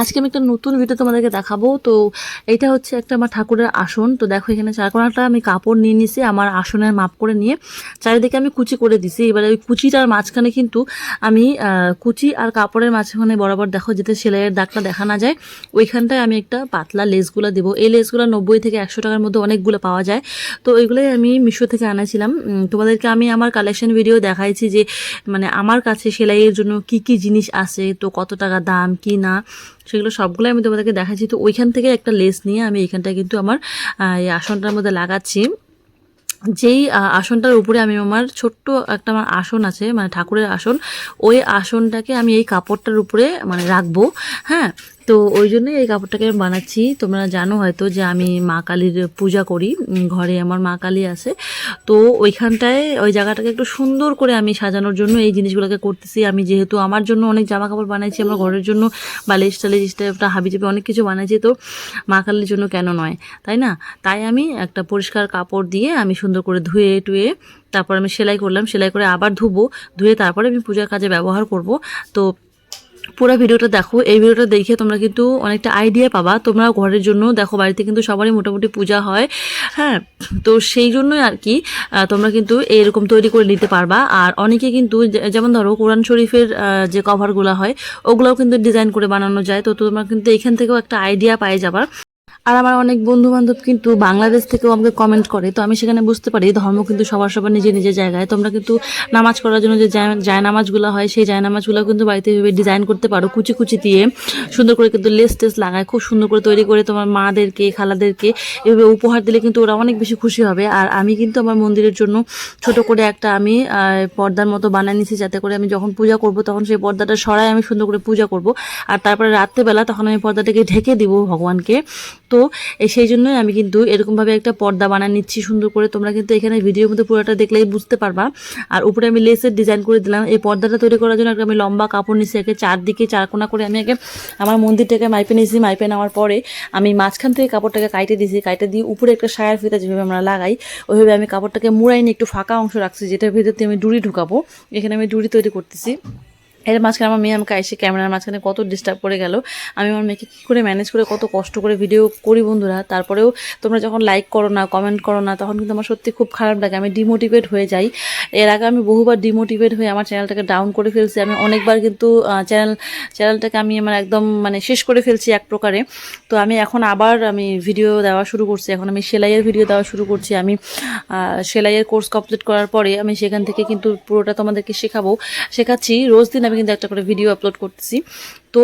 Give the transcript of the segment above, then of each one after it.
আজকে আমি একটা নতুন ভিডিও তোমাদেরকে দেখাবো। তো এটা হচ্ছে একটা আমার ঠাকুরের আসন। তো দেখো এখানে চারকোনাটা আমি কাপড় নিয়ে নিছি আমার আসনের মাপ করে নিয়ে। চারিদিকে আমি কুচি করে দিছি। এবারে ওই কুচিটার মাঝখানে কিন্তু আমি কুচি আর কাপড়ের মাঝখানে বরাবর দেখো যাতে সেলাইয়ের দাগটা দেখা না যায়, ওইখানটায় আমি একটা পাতলা লেসগুলো দিব। এই লেসগুলো নব্বই থেকে একশো টাকার মধ্যে অনেকগুলো পাওয়া যায়। তো ওইগুলোই আমি মিশো থেকে আনাছিলাম। তোমাদেরকে আমি আমার কালেকশন ভিডিও দেখাইছি যে মানে আমার কাছে সেলাইয়ের জন্য কি কি জিনিস আছে, তো কত টাকা দাম, কি না। সেগুলো সবগুলো আমি তোমাদেরকে দেখাচ্ছি। তো ওইখান থেকে একটা লেস নিয়ে আমি এখানটা কিন্তু আমার এই আসনটার মধ্যে লাগাচ্ছি। যেই আসনটার উপরে আমি আমার ছোট্ট একটা আমার আসন আছে মানে ঠাকুরের আসন, ওই আসনটাকে আমি এই কাপড়টার উপরে মানে রাখব হ্যাঁ? তো ওই জন্যই এই কাপড়টাকে আমি বানাচ্ছি। তোমরা জানো হয়তো যে আমি মা কালীর পূজা করি ঘরে আমার মা কালী আছে। তো ওইখানটায়, ওই জায়গাটাকে একটু সুন্দর করে আমি সাজানোর জন্য এই জিনিসগুলোকে করতেছি। আমি যেহেতু আমার জন্য অনেক জামা কাপড় বানাইছি, আমার ঘরের জন্য বালিশ টালিশ হাবি জাবি অনেক কিছু বানাইছি, তো মা কালীর জন্য কেন নয়? তাই না? তাই আমি একটা পরিষ্কার কাপড় দিয়ে আমি সুন্দর করে ধুয়ে, টুয়ে তারপর আমি সেলাই করলাম। সেলাই করে আবার ধুবো, ধুয়ে তারপরে আমি পূজার কাজে ব্যবহার করব। তো পুরো ভিডিওটা দেখো। এই ভিডিওটা দেখে তোমরা কিন্তু অনেকটা আইডিয়া পাবা। তোমরা ঘরের জন্য দেখো, বাড়িতে কিন্তু সবারই মোটামুটি পূজা হয়। হ্যাঁ তো সেই জন্যই আর কি তোমরা কিন্তু এরকম তৈরি করে নিতে পারবা। আর অনেকে কিন্তু যেমন ধরো কোরআন শরীফের যে কভারগুলো হয়, ওগুলোও কিন্তু ডিজাইন করে বানানো যায়। তো তোমরা কিন্তু এখান থেকেও একটা আইডিয়া পাই যাবা। আর আমার অনেক বন্ধু বান্ধব কিন্তু বাংলাদেশ থেকেও আমাকে কমেন্ট করে। তো আমি সেখানে বুঝতে পারি ধর্ম কিন্তু সবার সবার নিজের নিজের জায়গায়। তোমরা কিন্তু নামাজ করার জন্য যে জায়- নামাজগুলো হয়, সেই জায়নামাজগুলো কিন্তু বাড়িতে এভাবে ডিজাইন করতে পারো, কুচি কুচি দিয়ে। সুন্দর করে কিন্তু লেস টেস লাগায়, খুব সুন্দর করে তৈরি করে তোমার মাদেরকে, খালাদেরকে এভাবে উপহার দিলে কিন্তু ওরা অনেক বেশি খুশি হবে। আর আমি কিন্তু আমার মন্দিরের জন্য ছোট করে একটা আমি পর্দার মতো বানিয়ে নিছি যাতে করে আমি যখন পূজা করব তখন সেই পর্দাটা সরাই আমি সুন্দর করে পূজা করব। আর তারপরে রাত্রেবেলা তখন আমি পর্দাটাকে ঢেকে দিব ভগবানকে। তো সেই জন্যই আমি কিন্তু এরকমভাবে একটা পর্দা বানিয়ে নিচ্ছি, সুন্দর করে। তোমরা কিন্তু এখানে ভিডিওর মধ্যে পুরোটা দেখলেই বুঝতে পারবা। আর উপরে আমি লেসের ডিজাইন করে দিলাম। এই পর্দাটা তৈরি করার জন্য একটা আমি লম্বা কাপড় নিচ্ছি একে চারদিকে চারকোনা করে আমি আগে আমার মন্দিরটাকে মাইপে নিয়েছি মাইপে নেওয়ার পরে আমি মাঝখান থেকে কাপড়টাকে কাইটে দিয়েছি কাইটে দিয়ে উপরে একটা সায়ার ফিতা যেভাবে আমরা লাগাই, ওইভাবে আমি কাপড়টাকে মুড়াই নিয়ে একটু ফাঁকা অংশ রাখছি, যেটার ভিতরে আমি ডুরি ঢুকাবো। এখানে আমি ডুরি তৈরি করতেছি। এর মাঝখানে আমার মেয়ে আমাকে এসে ক্যামেরার মাঝখানে কত ডিস্টার্ব করে গেল। আমি আমার মেয়েকে কী করে ম্যানেজ করে কত কষ্ট করে ভিডিও করি বন্ধুরা? তারপরেও তোমরা যখন লাইক করো না কমেন্ট করো না, তখন কিন্তু আমার সত্যি খুব খারাপ লাগে। আমি ডিমোটিভেট হয়ে যাই। এর আগে আমি বহুবার ডিমোটিভেট হয়ে আমার চ্যানেলটাকে ডাউন করে ফেলছি। আমি অনেকবার কিন্তু চ্যানেল চ্যানেলটাকে আমি আমার একদম মানে শেষ করে ফেলছি এক প্রকারে। তো আমি এখন আবার আমি ভিডিও দেওয়া শুরু করছি। এখন আমি সেলাইয়ের ভিডিও দেওয়া শুরু করছি। আমি সেলাইয়ের কোর্স কমপ্লিট করার পরে আমি সেখান থেকে কিন্তু পুরোটা তোমাদেরকে শেখাবো। শেখাচ্ছি। রোজ দিন আমি কিন্তু একটা করে ভিডিও আপলোড করতেছি। তো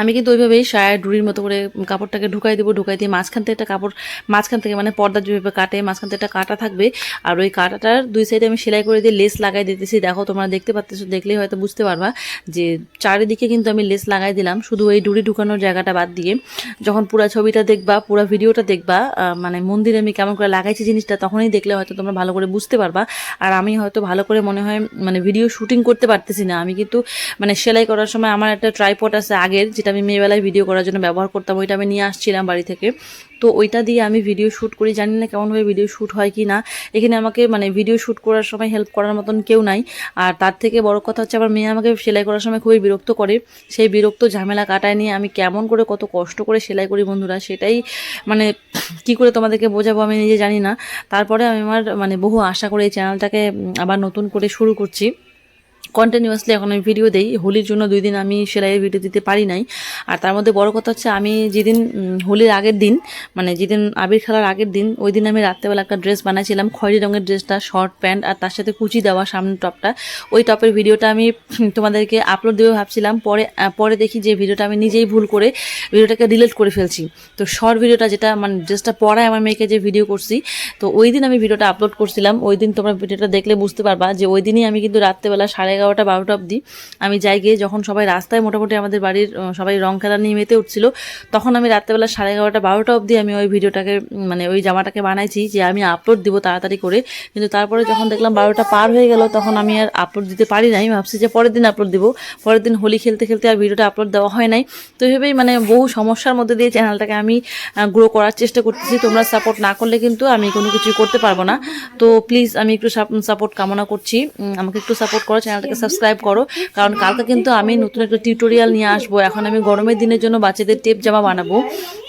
আমি কিন্তু ওইভাবেই সায়া ডুরির মতো করে কাপড়টাকে ঢুকাই দেবো, ঢুকাই দিয়ে মাঝখান থেকে একটা কাপড় মাঝখান থেকে মানে পর্দা যেভাবে কাটে, মাঝখান থেকে একটা কাটা থাকবে। আর ওই কাটাটার দুই সাইডে আমি সেলাই করে দিয়ে লেস লাগাই দিতেছি। দেখো তোমরা দেখতে পাচ্ছ দেখলেই হয়তো বুঝতে পারবা যে চারিদিকে কিন্তু আমি লেস লাগাই দিলাম। শুধু এই ডুরি ঢুকানোর জায়গাটা বাদ দিয়ে যখন পুরো ছবিটা দেখবা, পুরো ভিডিওটা দেখবা মানে মন্দিরে আমি কেমন করে লাগাইছি জিনিসটা তখনই দেখলে হয়তো তোমরা ভালো করে বুঝতে পারবা। আর আমি হয়তো ভালো করে মনে হয় মানে ভিডিও শুটিং করতে পারতেছি না। আমি কিন্তু মানে সেলাই করার সময় আমার একটা ট্রাইপড আছে আগের যেটা আমি মেয়েবেলায় ভিডিও করার জন্য ব্যবহার করতাম, ওইটা আমি নিয়ে আসছিলাম বাড়ি থেকে। তো ওইটা দিয়ে আমি ভিডিও শ্যুট করি, জানি না কেমনভাবে ভিডিও শ্যুট হয় কি না। এখানে আমাকে মানে ভিডিও শ্যুট করার সময় হেল্প করার মতন কেউ নাই। আর তার থেকে বড় কথা হচ্ছে আমার মেয়ে আমাকে সেলাই করার সময় খুবই বিরক্ত করে। সেই বিরক্ত ঝামেলা কাটায় নিয়ে আমি কেমন করে কত কষ্ট করে সেলাই করি বন্ধুরা, সেটাই মানে কি করে তোমাদেরকে বোঝাবো আমি নিজে জানি না। তারপরে আমি আমার মানে বহু আশা করে এই চ্যানেলটাকে আবার নতুন করে শুরু করছি। কন্টিনিউয়াসলি এখন আমি ভিডিও দেই। হোলির জন্য দুই দিন আমি সেলাইয়ের ভিডিও দিতে পারি নাই। আর তার মধ্যে বড় কথা হচ্ছে আমি যেদিন হোলির আগের দিন মানে যেদিন আবির খেলার আগের দিন, ওই দিন আমি রাত্রেবেলা একটা ড্রেস বানাইছিলাম। খয়েরি রঙের ড্রেসটা শর্ট প্যান্ট আর তার সাথে কুচি দেওয়া সামনের টপটা। ওই টপের ভিডিওটা আমি তোমাদেরকে আপলোড দেবো ভাবছিলাম। পরে পরে দেখি যে ভিডিওটা আমি নিজেই ভুল করে ভিডিওটাকে ডিলিট করে ফেলছি। তো শর্ট ভিডিওটা যেটা মানে ড্রেসটা পরায় আমার মেয়েকে যে ভিডিও করছি, তো ওই দিন আমি ভিডিওটা আপলোড করছিলাম। ওই দিন তোমরা ভিডিওটা দেখলে বুঝতে পারবা যে ওই দিনই আমি কিন্তু রাত্রেবেলা সাড়ে এগারোটা, বারোটা অবধি আমি যাই গিয়ে যখন সবাই রাস্তায় মোটামুটি আমাদের বাড়ির সবাই রং খেলা নিয়ে মেতে উঠছিল, তখন আমি রাত্রেবেলা সাড়ে এগারোটা, বারোটা অবধি আমি ওই ভিডিওটাকে মানে ওই জামাটাকে বানাইছি যে আমি আপলোড দিব তাড়াতাড়ি করে। কিন্তু তারপরে যখন দেখলাম বারোটা পার হয়ে গেল, তখন আমি আর আপলোড দিতে পারি নাই। ভাবছি যে পরের দিন আপলোড দিব। পরের দিন হোলি খেলতে খেলতে আর ভিডিওটা আপলোড দেওয়া হয় নাই। তো এইভাবেই মানে বহু সমস্যার মধ্যে দিয়ে চ্যানেলটাকে আমি গ্রো করার চেষ্টা করতেছি। তোমরা সাপোর্ট না করলে কিন্তু আমি কোনো কিছু করতে পারব না। তো প্লিজ আমি একটু সাপোর্ট কামনা করছি। আমাকে একটু সাপোর্ট করো চ্যানেলটা চ্যানেলটাকে সাবস্ক্রাইব করো। কারণ কালকে কিন্তু আমি নতুন একটা টিউটোরিয়াল নিয়ে আসব। এখন আমি গরমের দিনের জন্য বাচ্চাদের টেপ জামা বানাবো।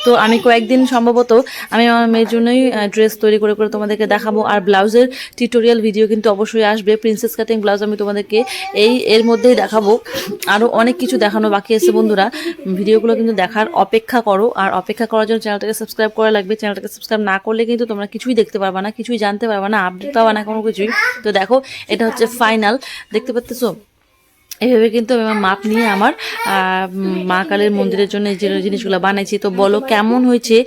তো আমি কয়েকদিন সম্ভবত আমি আমার মেয়ের জন্যই ড্রেস তৈরি করে করে তোমাদেরকে দেখাবো। আর ব্লাউজের টিউটোরিয়াল ভিডিও কিন্তু অবশ্যই আসবে। প্রিন্সেস কাটিং ব্লাউজ আমি তোমাদেরকে এই, এর মধ্যেই দেখাবো। আরও অনেক কিছু দেখানো বাকি আছে বন্ধুরা। ভিডিওগুলো কিন্তু দেখার অপেক্ষা করো। আর অপেক্ষা করার জন্য চ্যানেলটাকে সাবস্ক্রাইব করা লাগবে। চ্যানেলটাকে সাবস্ক্রাইব না করলে কিন্তু তোমরা কিছুই দেখতে পারবে না, কিছুই জানতে পারবে না আপডেট পাবে না কোনো কিছুই। তো দেখো, এটা হচ্ছে ফাইনাল দেখতে পাচ্তেছো এভাবে কিন্তু আমি মাপ নিয়ে আমার মা কালের মন্দিরের জন্য যে জিনিসগুলো বানাইছি। তো বলো, কেমন হয়েছে?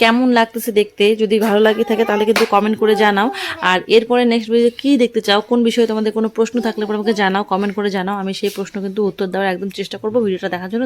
কেমন লাগতেছে দেখতে? যদি ভালো লাগে থাকে তাহলে কিন্তু কমেন্ট করে জানাও। আর এরপরে নেক্সট ভিডিও কী দেখতে চাও? কোন বিষয়ে তোমাদের কোনো প্রশ্ন থাকলে পরে আমাকে জানাও কমেন্ট করে জানাও। আমি সেই প্রশ্ন কিন্তু উত্তর দেওয়ার একদম চেষ্টা করব। ভিডিওটা দেখার জন্য